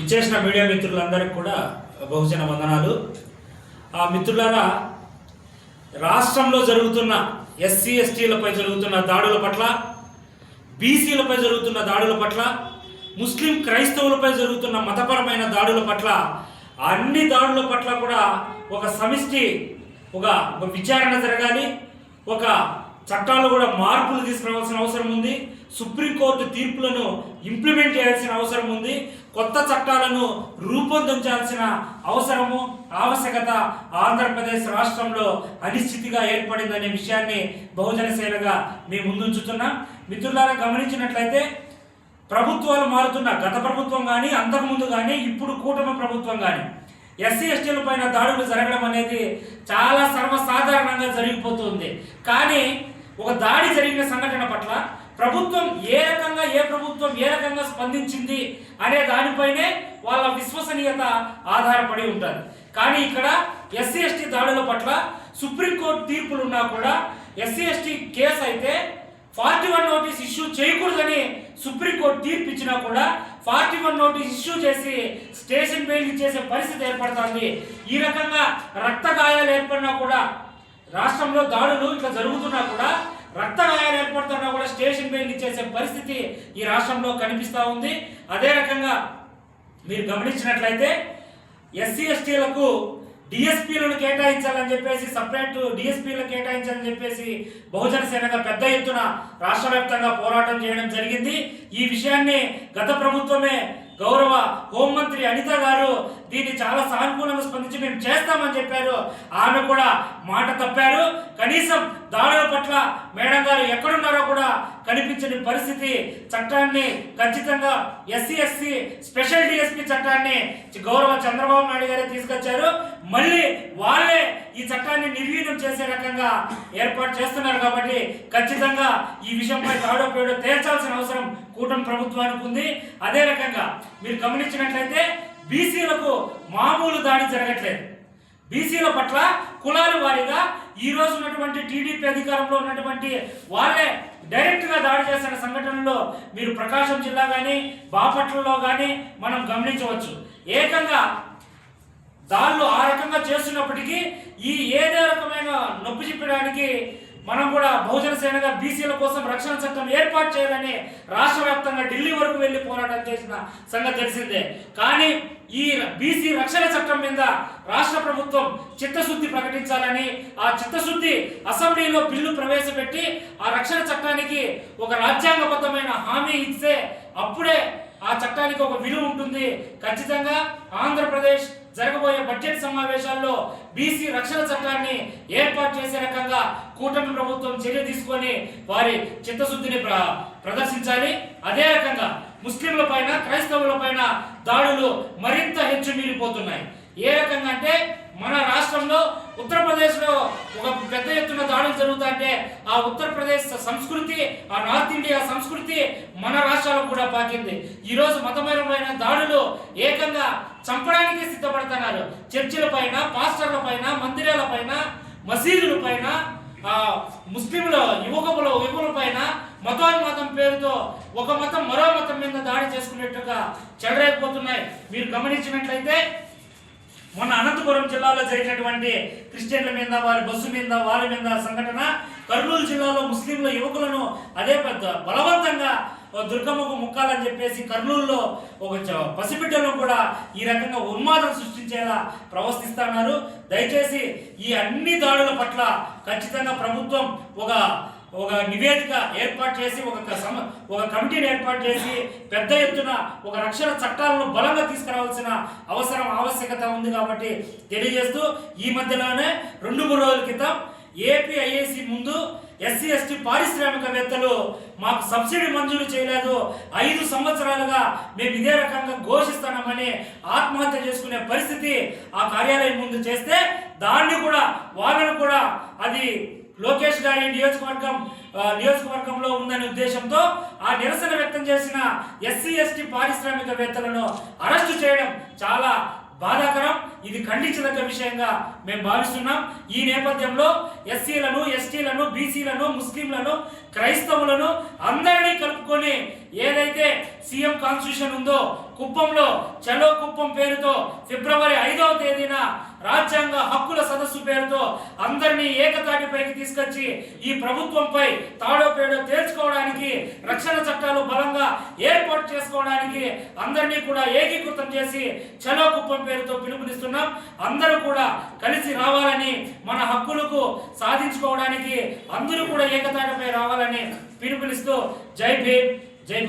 ఇచ్చేసిన మీడియా మిత్రులందరికీ కూడా బహుజన వందనాలు. ఆ మిత్రులారా రాష్ట్రంలో జరుగుతున్న ఎస్సీ ఎస్టీలపై జరుగుతున్న దాడుల పట్ల బీసీలపై జరుగుతున్న దాడుల పట్ల ముస్లిం క్రైస్తవులపై జరుగుతున్న మతపరమైన దాడుల పట్ల అన్ని దాడుల పట్ల కూడా ఒక సమిష్టి ఒక ఒక విచారణ జరగాలి. ఒక చట్టాలు కూడా మార్పులు తీసుకురావాల్సిన అవసరం ఉంది. సుప్రీంకోర్టు తీర్పులను ఇంప్లిమెంట్ చేయాల్సిన అవసరం ఉంది. కొత్త చట్టాలను రూపొందించాల్సిన అవసరము ఆవశ్యకత ఆంధ్రప్రదేశ్ రాష్ట్రంలో అనిశ్చితిగా ఏర్పడిందనే విషయాన్ని బహుజన సేనగా మేము ముందుంచుతున్నాం. మిత్రులారా గమనించినట్లయితే ప్రభుత్వాలు మారుతున్న గత ప్రభుత్వం కానీ అంతకుముందు కానీ ఇప్పుడు కూటమి ప్రభుత్వం కానీ ఎస్సీ ఎస్టీల పైన దాడులు జరగడం అనేది చాలా సర్వసాధారణంగా జరిగిపోతుంది. కానీ ఒక దాడి జరిగిన సంఘటన పట్ల ప్రభుత్వం ఏ రకంగా ఏ ప్రభుత్వం ఏ రకంగా స్పందించింది అనే దానిపైనే వాళ్ళ విశ్వసనీయత ఆధారపడి ఉంటుంది. కానీ ఇక్కడ ఎస్సీ ఎస్టీ దాడుల పట్ల సుప్రీంకోర్టు తీర్పులు ఉన్నా కూడా ఎస్సీ ఎస్టీ కేసు అయితే ఫార్టీ వన్ నోటీస్ ఇష్యూ చేయకూడదని సుప్రీంకోర్టు తీర్పు ఇచ్చినా కూడా ఫార్టీ వన్ నోటీస్ ఇష్యూ చేసి స్టేషన్ బెయిల్ చేసే పరిస్థితి ఏర్పడుతుంది. ఈ రకంగా రక్త గాయాలు ఏర్పడినా కూడా రాష్ట్రంలో దాడులు ఇట్లా జరుగుతున్నా కూడా రక్తగాయాలు ఏర్పడుతున్నా కూడా స్టేషన్ బెయిల్ ఇచ్చేసే పరిస్థితి ఈ రాష్ట్రంలో కనిపిస్తూ ఉంది. అదే రకంగా మీరు గమనించినట్లయితే ఎస్సీ ఎస్టీలకు డిఎస్పీలను కేటాయించాలని చెప్పేసి సపరేట్ డిఎస్పీలను కేటాయించాలని చెప్పేసి బహుజన సేనగా పెద్ద ఎత్తున రాష్ట్ర వ్యాప్తంగా పోరాటం చేయడం జరిగింది. ఈ విషయాన్ని గత ప్రభుత్వమే గౌరవ హోంమంత్రి అనిత గారు దీన్ని చాలా సానుకూలంగా స్పందించి మేము చేస్తామని చెప్పారు. ఆమె కూడా మాట తప్పారు. కనీసం దాడుల పట్ల మేడం గారు ఎక్కడున్నారో కూడా కనిపించని పరిస్థితి చట్టాన్ని ఖచ్చితంగా ఎస్సీ ఎస్సీ స్పెషల్ డిఎస్పీ చట్టాన్ని గౌరవ చంద్రబాబు నాయుడు గారే తీసుకొచ్చారు. మళ్ళీ వాళ్ళే ఈ చట్టాన్ని నిర్వీర్యం చేసే రకంగా ఏర్పాటు చేస్తున్నారు కాబట్టి ఖచ్చితంగా ఈ విషయంపై తాడో పేడో తేల్చాల్సిన అవసరం కూటమి ప్రభుత్వానికి ఉంది. అదే రకంగా మీరు గమనించినట్లయితే బీసీలకు మామూలు దాడి జరగట్లేదు. బీసీల పట్ల కులాల వారీగా ఈ రోజు ఉన్నటువంటి టీడీపీ అధికారంలో ఉన్నటువంటి వాళ్ళే డైరెక్ట్గా దాడి చేసిన సంఘటనలో మీరు ప్రకాశం జిల్లా కానీ బాపట్లలో కానీ మనం గమనించవచ్చు. ఏకంగా దాళ్ళు ఆ రకంగా చేస్తున్నప్పటికీ నొప్పి మనం కూడా బహుజన సేనగా బీసీల కోసం రక్షణ చట్టం ఏర్పాటు చేయాలని రాష్ట్ర వ్యాప్తంగా ఢిల్లీ వరకు వెళ్ళి పోరాటం చేసిన సంగతి తెలిసిందే. కానీ ఈ బీసీ రక్షణ చట్టం మీద రాష్ట్ర ప్రభుత్వం చిత్తశుద్ధి ప్రకటించాలని ఆ చిత్తశుద్ధి అసెంబ్లీలో బిల్లు ప్రవేశపెట్టి ఆ రక్షణ చట్టానికి ఒక రాజ్యాంగబద్ధమైన హామీ ఇస్తే అప్పుడే ఆ చట్టానికి ఒక విలువ ఉంటుంది. ఖచ్చితంగా ఆంధ్రప్రదేశ్ జరగబోయే బడ్జెట్ సమావేశాల్లో బీసీ రక్షణ చట్టాన్ని ఏర్పాటు చేసే రకంగా కూటమి ప్రభుత్వం చర్య తీసుకొని వారి చిత్తశుద్ధిని ప్ర ప్రదర్శించాలి. అదే రకంగా ముస్లింల పైన క్రైస్తవుల పైన దాడులు మరింత హెచ్చు మీరిపోతున్నాయి ఏ రకంగా అంటే మన రాష్ట్రంలో ఉత్తరప్రదేశ్లో ఒక పెద్ద ఎత్తున దాడులు జరుగుతుంటే ఆ ఉత్తరప్రదేశ్ సంస్కృతి ఆ నార్త్ ఇండియా సంస్కృతి మన రాష్ట్రాలకు కూడా పాకింది. ఈరోజు మతపరమైన దాడులు ఏకంగా చంపడానికి సిద్ధపడుతున్నారు. చర్చిల పైన పాస్టర్ల పైన మందిరాల పైన మసీదుల పైన ముస్లింల యువకుల యువకుల పైన మతోన్మతం పేరుతో ఒక మతం మరో మతం మీద దాడి చేసుకునేట్టుగా చెడరైపోతున్నాయి మీరు గమనించినట్లయితే మొన్న అనంతపురం జిల్లాలో జరిగినటువంటి క్రిస్టియన్ల మీద వారి బస్సు మీద వారి మీద సంఘటన కర్నూలు జిల్లాలో ముస్లింల యువకులను అదే పెద్ద బలవంతంగా దుర్గమ్మకు ముక్కాలని చెప్పేసి కర్నూలులో ఒక చ- పసిబిడ్డలను కూడా ఈ రకంగా ఉన్మాదం సృష్టించేలా ప్రవర్తిస్తున్నారు. దయచేసి ఈ అన్ని దాడుల పట్ల ఖచ్చితంగా ప్రభుత్వం ఒక ఒక నివేదిక ఏర్పాటు చేసి ఒక సమ ఒక కమిటీని ఏర్పాటు చేసి పెద్ద ఎత్తున ఒక రక్షణ చట్టాలను బలంగా తీసుకురావాల్సిన అవసరం ఆవశ్యకత ఉంది కాబట్టి తెలియజేస్తూ ఈ మధ్యలోనే రెండు మూడు రోజుల క్రితం ఏపీ ఐఏసి ముందు ఎస్సీ ఎస్టీ పారిశ్రామికవేత్తలు మాకు సబ్సిడీ మంజూరు చేయలేదు. ఐదు సంవత్సరాలుగా మేము ఇదే రకంగా ఘోషిస్తున్నామని ఆత్మహత్య చేసుకునే పరిస్థితి ఆ కార్యాలయం ముందు చేస్తే దాన్ని కూడా వాళ్ళను కూడా అది లోకేష్ గారి నియోజకవర్గం నియోజకవర్గంలో ఉందనే ఉద్దేశంతో ఆ నిరసన వ్యక్తం చేసిన ఎస్సీ ఎస్టీ పారిశ్రామికవేత్తలను అరెస్టు చేయడం చాలా బాధాకరం. ఇది ఖండించదగ్గ విషయంగా మేము భావిస్తున్నాం. ఈ నేపథ్యంలో ఎస్సీలను ఎస్టీలను బీసీలను ముస్లింలను క్రైస్తవులను అందరినీ కలుపుకొని ఏదైతే సీఎం కాన్స్టిట్యూషన్ ఉందో కుప్పంలో చలో కుప్పం పేరుతో ఫిబ్రవరి ఐదవ తేదీన రాజ్యాంగ హక్కుల సదస్సు పేరుతో అందరినీ ఏకతాటిపైకి తీసుకొచ్చి ఈ ప్రభుత్వంపై తాడో పేడో తేల్చుకోవడానికి రక్షణ చట్టాలు బలంగా ఏర్పాటు చేసుకోవడానికి అందరినీ కూడా ఏకీకృతం చేసి చలో కుప్పం పేరుతో పిలుపునిస్తున్నాం. అందరూ కూడా కలిసి రావాలని మన హక్కులకు సాధించుకోవడానికి అందరూ కూడా ఏకతాటిపై రావాలని పిలుపునిస్తూ జై భీమ్ జై